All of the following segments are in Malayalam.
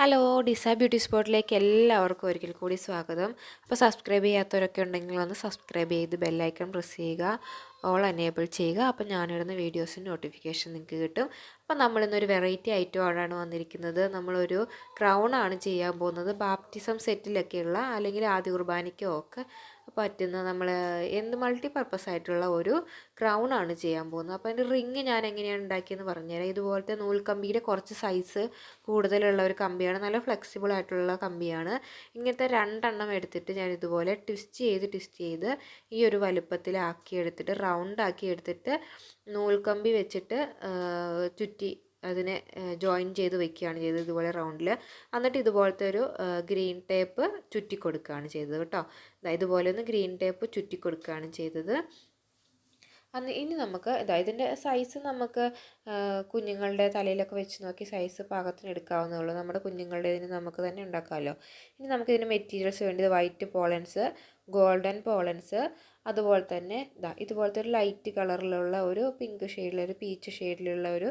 ഹലോ ഡിസ ബ്യൂട്ടി സ്പോട്ടിലേക്ക് എല്ലാവർക്കും ഒരിക്കൽ കൂടി സ്വാഗതം. അപ്പോൾ സബ്സ്ക്രൈബ് ചെയ്യാത്തവരൊക്കെ ഉണ്ടെങ്കിൽ ഒന്ന് സബ്സ്ക്രൈബ് ചെയ്ത് ബെല്ലൈക്കൺ പ്രസ് ചെയ്യുക. ഓൾ എനേബിൾ ചെയ്യുക. അപ്പോൾ ഞാനിടുന്ന വീഡിയോസിന് നോട്ടിഫിക്കേഷൻ നിങ്ങൾക്ക് കിട്ടും. അപ്പോൾ നമ്മളിന്നൊരു വെറൈറ്റി ഐറ്റം ഐറ്റമാണ് വന്നിരിക്കുന്നത്. നമ്മളൊരു ക്രൗൺ ആണ് ചെയ്യാൻ പോകുന്നത്. ബാപ്റ്റിസം സെറ്റിലൊക്കെയുള്ള അല്ലെങ്കിൽ ആദ്യ കുർബാനയ്ക്കോ ഒക്കെ പറ്റുന്ന നമ്മൾ എന്ത് മൾട്ടി പർപ്പസ് ആയിട്ടുള്ള ഒരു ക്രൗൺ ആണ് ചെയ്യാൻ പോകുന്നത്. അപ്പോൾ അതിന്റെ റിങ് ഞാൻ എങ്ങനെയാണ് ഉണ്ടാക്കിയെന്ന് പറഞ്ഞുതരാം. ഇതുപോലത്തെ നൂൽക്കമ്പിയുടെ കുറച്ച് സൈസ് കൂടുതലുള്ള ഒരു കമ്പിയാണ്. നല്ല ഫ്ലെക്സിബിൾ ആയിട്ടുള്ള കമ്പിയാണ്. ഇങ്ങനത്തെ രണ്ടെണ്ണം എടുത്തിട്ട് ഞാൻ ഇതുപോലെ ട്വിസ്റ്റ് ചെയ്ത് ട്വിസ്റ്റ് ചെയ്ത് ഈ ഒരു വലുപ്പത്തിലാക്കി എടുത്തിട്ട് റൗണ്ട് ആക്കി എടുത്തിട്ട് നൂൽക്കമ്പി വെച്ചിട്ട് ചുറ്റി അതിനെ ജോയിൻ ചെയ്ത് വെക്കുകയാണ് ചെയ്തത് ഇതുപോലെ റൗണ്ടിൽ എന്നിട്ട് ഇതുപോലത്തെ ഒരു ഗ്രീൻ ടേപ്പ് ചുറ്റി കൊടുക്കുകയാണ് ചെയ്തത് കേട്ടോ. ഇതുപോലെ ഒന്ന് ഗ്രീൻ ടേപ്പ് ചുറ്റി കൊടുക്കുകയാണ് ചെയ്തത്. അന്ന് ഇനി നമുക്ക് ഇതാ ഇതിന്റെ സൈസ് നമുക്ക് കുഞ്ഞുങ്ങളുടെ തലയിലൊക്കെ വെച്ച് നോക്കി സൈസ് പാകത്തിന് എടുക്കാവുന്നേ ഉള്ളൂ. നമ്മുടെ കുഞ്ഞുങ്ങളുടെ ഇതിന് നമുക്ക് തന്നെ ഉണ്ടാക്കാമല്ലോ. ഇനി നമുക്ക് ഇതിന് മെറ്റീരിയൽസ് വേണ്ടത് വൈറ്റ് പോളൻസ് ഗോൾഡൻ പോളൻസ് അതുപോലെ തന്നെ ഇതാ ഇതുപോലത്തെ ഒരു ലൈറ്റ് കളറിലുള്ള ഒരു പിങ്ക് ഷെയ്ഡിലൊരു പീച്ച് ഷെയ്ഡിലുള്ള ഒരു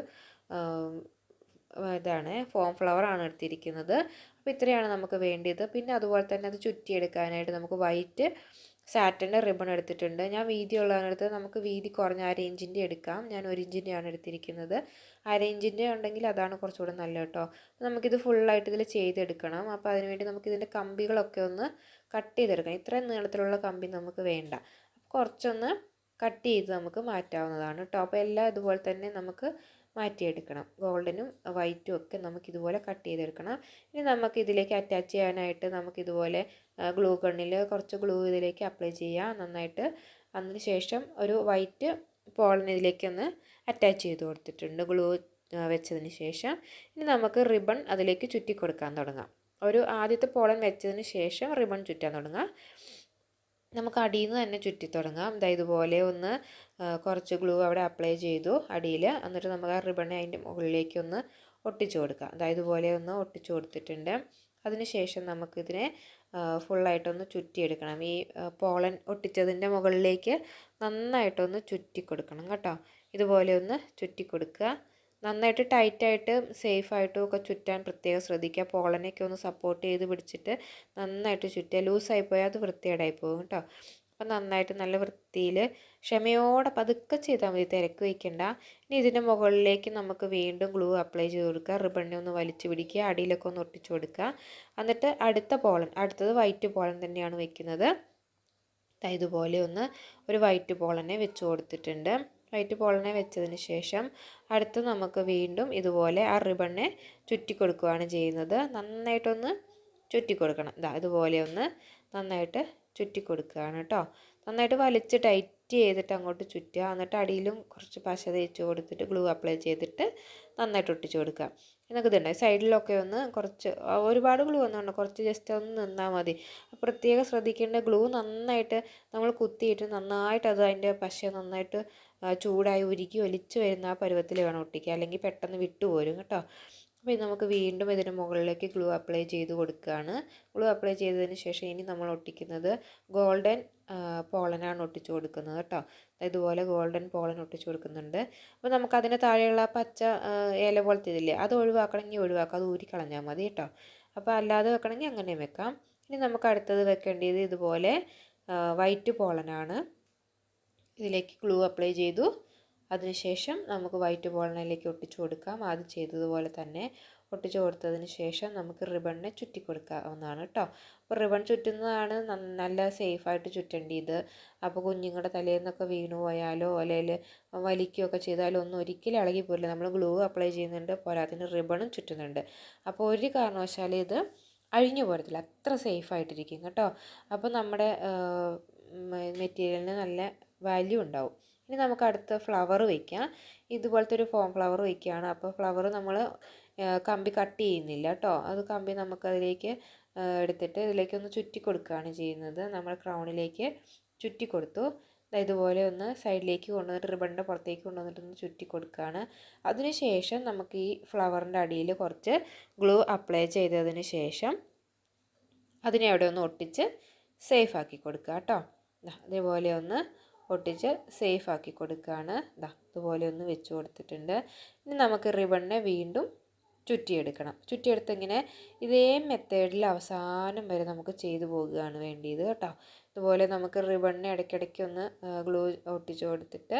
ഇതാണ് ഫോം ഫ്ലവർ ആണ് എടുത്തിരിക്കുന്നത്. അപ്പോൾ ഇത്രയാണ് നമുക്ക് വേണ്ടിയത്. പിന്നെ അതുപോലെ തന്നെ അത് ചുറ്റിയെടുക്കാനായിട്ട് നമുക്ക് വൈറ്റ് സാറ്റന്റെ റിബൺ എടുത്തിട്ടുണ്ട്. ഞാൻ വീതി ഉള്ളതിനടുത്ത് നമുക്ക് വീതി കുറഞ്ഞ അര ഇഞ്ചിന്റെ എടുക്കാം. ഞാൻ ഒരു ഇഞ്ചിന്റെയാണ് എടുത്തിരിക്കുന്നത്. അര ഇഞ്ചിന്റെ ഉണ്ടെങ്കിൽ അതാണ് കുറച്ചുകൂടെ നല്ലത് കേട്ടോ. നമുക്കിത് ഫുള്ളായിട്ട് ഇതിൽ ചെയ്തെടുക്കണം. അപ്പോൾ അതിനുവേണ്ടി നമുക്കിതിന്റെ കമ്പികളൊക്കെ ഒന്ന് കട്ട് ചെയ്തെടുക്കണം. ഇത്രയും നീളത്തിലുള്ള കമ്പി നമുക്ക് വേണ്ട. കുറച്ചൊന്ന് കട്ട് ചെയ്ത് നമുക്ക് മാറ്റാവുന്നതാണ് കേട്ടോ. അപ്പോൾ എല്ലാം ഇതുപോലെ തന്നെ നമുക്ക് മാറ്റിയെടുക്കണം. ഗോൾഡനും വൈറ്റും ഒക്കെ നമുക്കിതുപോലെ കട്ട് ചെയ്തെടുക്കണം. ഇനി നമുക്ക് ഇതിലേക്ക് അറ്റാച്ച് ചെയ്യാനായിട്ട് നമുക്കിതുപോലെ ഗ്ലൂ ഗണ്ണിൽ കുറച്ച് ഗ്ലൂ ഇതിലേക്ക് അപ്ലൈ ചെയ്യാം. നന്നായിട്ട് അതിന് ശേഷം ഒരു വൈറ്റ് പോളൻ ഇതിലേക്കൊന്ന് അറ്റാച്ച് ചെയ്ത് കൊടുത്തിട്ടുണ്ട് ഗ്ലൂ വെച്ചതിന് ശേഷം. ഇനി നമുക്ക് റിബൺ അതിലേക്ക് ചുറ്റി കൊടുക്കാൻ തുടങ്ങാം. ഒരു ആദ്യത്തെ പോളൻ വെച്ചതിന് ശേഷം റിബൺ ചുറ്റാൻ തുടങ്ങാം. നമുക്ക് അടിയിൽ നിന്ന് തന്നെ ചുറ്റി തുടങ്ങാം. ഇതാ ഇതുപോലെ ഒന്ന് കുറച്ച് ഗ്ലൂ അവിടെ അപ്ലൈ ചെയ്തു അടിയിൽ എന്നിട്ട് നമുക്ക് ആ റിബണ് അതിന്റെ മുകളിലേക്ക് ഒന്ന് ഒട്ടിച്ചു കൊടുക്കാം. അതായത് ഇതുപോലെ ഒന്ന് ഒട്ടിച്ചു കൊടുത്തിട്ടുണ്ട്. അതിനുശേഷം നമുക്കിതിനെ ഫുള്ളായിട്ടൊന്ന് ചുറ്റിയെടുക്കണം. ഈ പോളൻ ഒട്ടിച്ചതിന്റെ മുകളിലേക്ക് നന്നായിട്ടൊന്ന് ചുറ്റി കൊടുക്കണം കേട്ടോ. ഇതുപോലെ ഒന്ന് ചുറ്റി കൊടുക്കുക നന്നായിട്ട് ടൈറ്റായിട്ട് സേഫായിട്ടും ഒക്കെ ചുറ്റാൻ പ്രത്യേകം ശ്രദ്ധിക്കുക. പോളനൊക്കെ ഒന്ന് സപ്പോർട്ട് ചെയ്ത് പിടിച്ചിട്ട് നന്നായിട്ട് ചുറ്റുക. ലൂസായി പോയാൽ അത് വൃത്തികേടായി പോകും കേട്ടോ അപ്പം നന്നായിട്ട് നല്ല വൃത്തിയിൽ ക്ഷമയോടെ പതുക്കെ ചെയ്താൽ മതി. തിരക്ക് വയ്ക്കണ്ട. ഇനി ഇതിന്റെ മുകളിലേക്ക് നമുക്ക് വീണ്ടും ഗ്ലൂ അപ്ലൈ ചെയ്ത് കൊടുക്കുക. റിബണിനെ ഒന്ന് വലിച്ചു പിടിക്കുക. അടിയിലൊക്കെ ഒന്ന് ഒട്ടിച്ചു കൊടുക്കുക. എന്നിട്ട് അടുത്ത പോളൻ അടുത്തത് വൈറ്റ് പോളൻ തന്നെയാണ് വയ്ക്കുന്നത് ഇതുപോലെ ഒന്ന് ഒരു വൈറ്റ് പോളനെ വെച്ച് കൊടുത്തിട്ടുണ്ട്. വൈറ്റ് പോളിനെ വെച്ചതിന് ശേഷം അടുത്ത് നമുക്ക് വീണ്ടും ഇതുപോലെ ആ റിബണിനെ ചുറ്റി കൊടുക്കുകയാണ് ചെയ്യുന്നത്. നന്നായിട്ടൊന്ന് ചുറ്റി കൊടുക്കണം ഇതാ ഇതുപോലെ ഒന്ന് നന്നായിട്ട് ചുറ്റി കൊടുക്കുകയാണ് കേട്ടോ നന്നായിട്ട് വലിച്ച് ടൈറ്റ് ചെയ്തിട്ട് അങ്ങോട്ട് ചുറ്റുക. എന്നിട്ട് അടിയിലും കുറച്ച് പശ തേച്ച് കൊടുത്തിട്ട് ഗ്ലൂ അപ്ലൈ ചെയ്തിട്ട് നന്നായിട്ട് ഒട്ടിച്ചു കൊടുക്കുക. എന്നൊക്കെ ഇതുണ്ടായി സൈഡിലൊക്കെ ഒന്ന് കുറച്ച് ഒരുപാട് ഗ്ലൂ ഒന്നും ഉണ്ട് കുറച്ച് ജസ്റ്റ് ഒന്ന് നിന്നാൽ മതി. പ്രത്യേകം ശ്രദ്ധിക്കേണ്ട ഗ്ലൂ നന്നായിട്ട് നമ്മൾ കുത്തിയിട്ട് നന്നായിട്ട് അത് അതിന്റെ പശ നന്നായിട്ട് ചൂടായി ഉരുക്കി ഒലിച്ച് വരുന്ന ആ പരുവത്തിൽ വേണം ഒട്ടിക്കുക അല്ലെങ്കിൽ പെട്ടെന്ന് വിട്ടുപോരും കേട്ടോ. അപ്പോൾ ഇത് നമുക്ക് വീണ്ടും ഇതിന് മുകളിലേക്ക് ഗ്ലൂ അപ്ലൈ ചെയ്ത് കൊടുക്കുകയാണ്. ഗ്ലൂ അപ്ലൈ ചെയ്തതിന് ശേഷം ഇനി നമ്മൾ ഒട്ടിക്കുന്നത് ഗോൾഡൻ പോളനാണ് ഒട്ടിച്ചു കൊടുക്കുന്നത് കേട്ടോ. ഇതുപോലെ ഗോൾഡൻ പോളൻ ഒട്ടിച്ചു കൊടുക്കുന്നുണ്ട്. അപ്പോൾ നമുക്ക് അതിന് താഴെയുള്ള പച്ച ഇല പോലത്തെ ഇതില്ലേ അത് ഒഴിവാക്കണമെങ്കിൽ ഒഴിവാക്കാം. അത് ഊരിക്കളഞ്ഞാൽ മതി കേട്ടോ. അപ്പോൾ അല്ലാതെ വെക്കണമെങ്കിൽ അങ്ങനെയും വെക്കാം. ഇനി നമുക്ക് അടുത്തത് വെക്കേണ്ടത് ഇതുപോലെ വൈറ്റ് പോളനാണ് ഇതിലേക്ക് ഗ്ലൂ അപ്ലൈ ചെയ്തു. അതിനുശേഷം നമുക്ക് വൈറ്റ് ബോളിനിലേക്ക് ഒട്ടിച്ചു കൊടുക്കാം. ആദ്യം ചെയ്തതുപോലെ തന്നെ ഒട്ടിച്ചു കൊടുത്തതിന് ശേഷം നമുക്ക് റിബണിനെ ചുറ്റി കൊടുക്കാവുന്നതാണ് കേട്ടോ അപ്പോൾ റിബൺ ചുറ്റുന്നതാണ് നല്ല സേഫായിട്ട് ഇത് അപ്പോൾ കുഞ്ഞുങ്ങളുടെ തലയിൽ നിന്നൊക്കെ വീണു പോയാലോ അല്ലെങ്കിൽ വലിക്കുകയൊക്കെ ചെയ്താലോ ഒന്നും ഒരിക്കലും ഇളകി പോരില്ല. നമ്മൾ ഗ്ലൂ അപ്ലൈ ചെയ്യുന്നുണ്ട് പോരാത്തിന് റിബണും ചുറ്റുന്നുണ്ട്. അപ്പോൾ ഒരു കാരണവശാലും ഇത് അഴിഞ്ഞു പോരത്തില്ല. അത്ര സേഫായിട്ടിരിക്കും കേട്ടോ. അപ്പോൾ നമ്മുടെ മെറ്റീരിയലിന് നല്ല വാല്യൂ ഉണ്ടാവും. ഇനി നമുക്ക് അടുത്ത ഫ്ലവർ വയ്ക്കാം ഇതുപോലത്തെ ഒരു ഫോം ഫ്ലവർ വയ്ക്കുകയാണ് അപ്പോൾ ഫ്ലവർ നമ്മൾ കമ്പി കട്ട് ചെയ്യുന്നില്ല കേട്ടോ. അത് കമ്പി നമുക്കതിലേക്ക് എടുത്തിട്ട് ഇതിലേക്കൊന്ന് ചുറ്റി കൊടുക്കുകയാണ് ചെയ്യുന്നത്. നമ്മൾ ക്രൗണിലേക്ക് ചുറ്റി കൊടുത്തു. ഇതുപോലെ ഒന്ന് സൈഡിലേക്ക് കൊണ്ടുവന്നിട്ട് റിബണിന്റെ പുറത്തേക്ക് കൊണ്ടുവന്നിട്ട് ഒന്ന് ചുറ്റി കൊടുക്കുകയാണ്. അതിനുശേഷം നമുക്ക് ഈ ഫ്ലവറിന്റെ അടിയിൽ കുറച്ച് ഗ്ലൂ അപ്ലൈ ചെയ്തതിന് ശേഷം അതിനെ അവിടെ ഒന്ന് ഒട്ടിച്ച് സേഫ് ആക്കി കൊടുക്കുക കേട്ടോ. ഇതേപോലെ ഒന്ന് ഒട്ടിച്ച് സേഫ് ആക്കി കൊടുക്കുകയാണ്. ഇതാ ഇതുപോലെ ഒന്ന് വെച്ച് കൊടുത്തിട്ടുണ്ട്. ഇനി നമുക്ക് റിബണിനെ വീണ്ടും ചുറ്റിയെടുക്കണം. ചുറ്റിയെടുത്ത് ഇങ്ങനെ ഇതേ മെത്തേഡിൽ അവസാനം വരെ നമുക്ക് ചെയ്തു പോകുകയാണ് വേണ്ടിയത് കേട്ടോ. ഇതുപോലെ നമുക്ക് റിബണിനെ ഇടയ്ക്കിടയ്ക്ക് ഒന്ന് ഗ്ലൂ ഒട്ടിച്ച് കൊടുത്തിട്ട്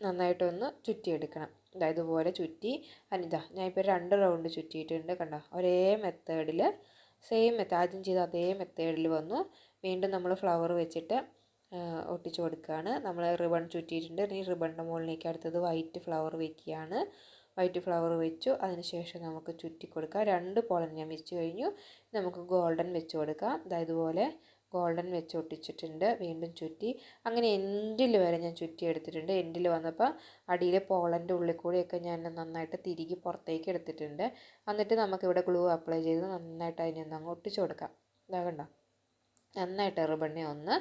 നന്നായിട്ടൊന്ന് ചുറ്റിയെടുക്കണം. ഇതാ ഇതുപോലെ ചുറ്റി. അനിതാ ഞാനിപ്പോൾ രണ്ട് റൗണ്ട് ചുറ്റിയിട്ടുണ്ട് കണ്ടോ? ഒരേ മെത്തേഡിൽ സെയിം മെത്തേഡ് ആദ്യം ചെയ്ത അതേ മെത്തേഡിൽ വന്നു. വീണ്ടും നമ്മൾ ഫ്ലവർ വെച്ചിട്ട് ഒട്ടിച്ച് കൊടുക്കുകയാണ്. നമ്മൾ റിബൺ ചുറ്റിയിട്ടുണ്ട്. ഇനി റിബണിന്റെ മുകളിലേക്ക് അടുത്തത് വൈറ്റ് ഫ്ലവർ വെക്കുകയാണ്. വൈറ്റ് ഫ്ലവർ വെച്ചു. അതിനുശേഷം നമുക്ക് ചുറ്റി കൊടുക്കാം. രണ്ട് പോളൻ ഞാൻ വെച്ച് കഴിഞ്ഞു. നമുക്ക് ഗോൾഡൻ വെച്ച് കൊടുക്കാം. അതായത് പോലെ ഗോൾഡൻ വെച്ച് ഒട്ടിച്ചിട്ടുണ്ട്. വീണ്ടും ചുറ്റി. അങ്ങനെ എൻഡിൽ വരെ ഞാൻ ചുറ്റി എടുത്തിട്ടുണ്ട്. എൻഡിൽ വന്നപ്പോൾ അടിയിലെ പോളന്റെ ഉള്ളിൽ കൂടിയൊക്കെ ഞാൻ നന്നായിട്ട് തിരികെ പുറത്തേക്ക് എടുത്തിട്ടുണ്ട്. എന്നിട്ട് നമുക്കിവിടെ ഗ്ലൂ അപ്ലൈ ചെയ്ത് നന്നായിട്ട് അതിനെ ഒന്ന് അങ്ങ് ഒട്ടിച്ചു കൊടുക്കാം. ഇതാ കണ്ടോ? നന്നായിട്ട് റിബണ്ണെ ഒന്ന്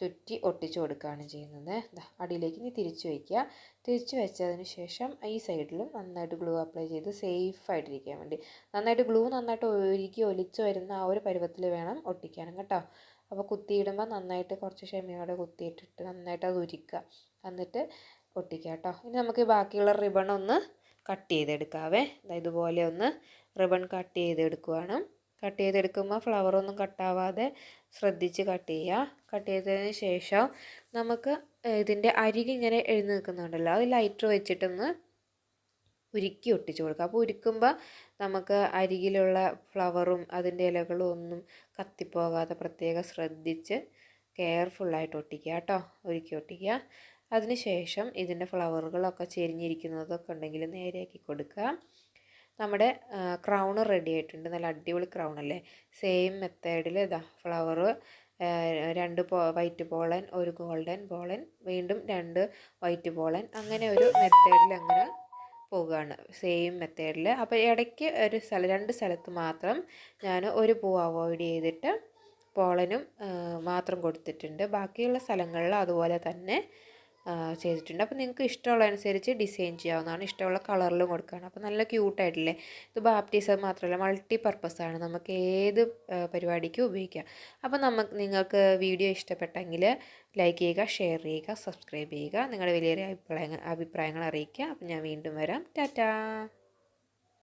ചുറ്റി ഒട്ടിച്ചു കൊടുക്കുകയാണ് ചെയ്യുന്നത്. അടിയിലേക്ക് ഇനി തിരിച്ചു വയ്ക്കുക. തിരിച്ചു വെച്ചതിന് ശേഷം ഈ സൈഡിലും നന്നായിട്ട് ഗ്ലൂ അപ്ലൈ ചെയ്ത് സേഫ് സേഫായിട്ടിരിക്കാൻ വേണ്ടി. നന്നായിട്ട് ഗ്ലൂ നന്നായിട്ട് ഒരുക്കി ഒലിച്ചു വരുന്ന ആ ഒരു പരുവത്തിൽ വേണം ഒട്ടിക്കാനും കേട്ടോ. അപ്പോൾ കുത്തിയിടുമ്പോൾ നന്നായിട്ട് കുറച്ച് ക്ഷമയോടെ കുത്തിയിട്ടിട്ട് നന്നായിട്ട് അത് ഉരുക്കുക. എന്നിട്ട് ഒട്ടിക്കുക കേട്ടോ. ഇനി നമുക്ക് ബാക്കിയുള്ള റിബൺ ഒന്ന് കട്ട് ചെയ്തെടുക്കാവേ. ഇതുപോലെ ഒന്ന് റിബൺ കട്ട് ചെയ്തെടുക്കുവാണ്. കട്ട് ചെയ്തെടുക്കുമ്പോൾ ഫ്ലവറൊന്നും കട്ടാവാതെ ശ്രദ്ധിച്ച് കട്ട് ചെയ്യുക കട്ട് ചെയ്തതിന് ശേഷം നമുക്ക് ഇതിന്റെ അരികിങ്ങനെ എഴുതി നിൽക്കുന്നുണ്ടല്ലോ. അത് ലൈറ്റർ വെച്ചിട്ടൊന്ന് ഉരുക്കി ഒട്ടിച്ചു കൊടുക്കുക. അപ്പോൾ ഉരുക്കുമ്പോൾ നമുക്ക് അരികിലുള്ള ഫ്ലവറും അതിന്റെ ഇലകളും ഒന്നും കത്തിപ്പോകാതെ പ്രത്യേകം ശ്രദ്ധിച്ച് കെയർഫുള്ളായിട്ട് ഒട്ടിക്കുക കേട്ടോ ഉരുക്കി ഒട്ടിക്കുക. അതിന് ശേഷം ഇതിന്റെ ഫ്ലവറുകളൊക്കെ ചെരിഞ്ഞിരിക്കുന്നതൊക്കെ ഉണ്ടെങ്കിൽ നേരെയാക്കി കൊടുക്കുക. നമ്മുടെ ക്രൗൺ റെഡി ആയിട്ടുണ്ട്. നല്ല അടിപൊളി ക്രൗൺ അല്ലേ? സെയിം മെത്തേഡിൽ ഇതാ ഫ്ലവർ രണ്ട് വൈറ്റ് പോളൻ ഒരു ഗോൾഡൻ പോളൻ വീണ്ടും രണ്ട് വൈറ്റ് പോളൻ അങ്ങനെ ഒരു മെത്തേഡിൽ അങ്ങനെ പോവുകയാണ്. സെയിം മെത്തേഡിൽ അപ്പോൾ ഇടയ്ക്ക് ഒരു സ്ഥലം രണ്ട് സ്ഥലത്ത് മാത്രം ഞാൻ ഒരു പൂ അവോയ്ഡ് ചെയ്തിട്ട് പോളനും മാത്രം കൊടുത്തിട്ടുണ്ട്. ബാക്കിയുള്ള സ്ഥലങ്ങളിൽ അതുപോലെ തന്നെ ചെയ്തിട്ടുണ്ട്. അപ്പോൾ നിങ്ങൾക്ക് ഇഷ്ടമുള്ള അനുസരിച്ച് ഡിസൈൻ ചെയ്യാവുന്നതാണ്. ഇഷ്ടമുള്ള കളറിലും കൊടുക്കുകയാണ് അപ്പോൾ നല്ല ക്യൂട്ടായിട്ടില്ലേ? ഇത് ബാപ്റ്റിസം മാത്രമല്ല മൾട്ടി പർപ്പസാണ് നമുക്ക് ഏത് പരിപാടിക്കും ഉപയോഗിക്കാം. അപ്പോൾ നമുക്ക് നിങ്ങൾക്ക് വീഡിയോ ഇഷ്ടപ്പെട്ടെങ്കിൽ ലൈക്ക് ചെയ്യുക ഷെയർ ചെയ്യുക സബ്സ്ക്രൈബ് ചെയ്യുക. നിങ്ങളുടെ വലിയ അഭിപ്രായങ്ങൾ അഭിപ്രായങ്ങൾ അറിയിക്കുക. അപ്പോൾ ഞാൻ വീണ്ടും വരാം. ടാറ്റാ!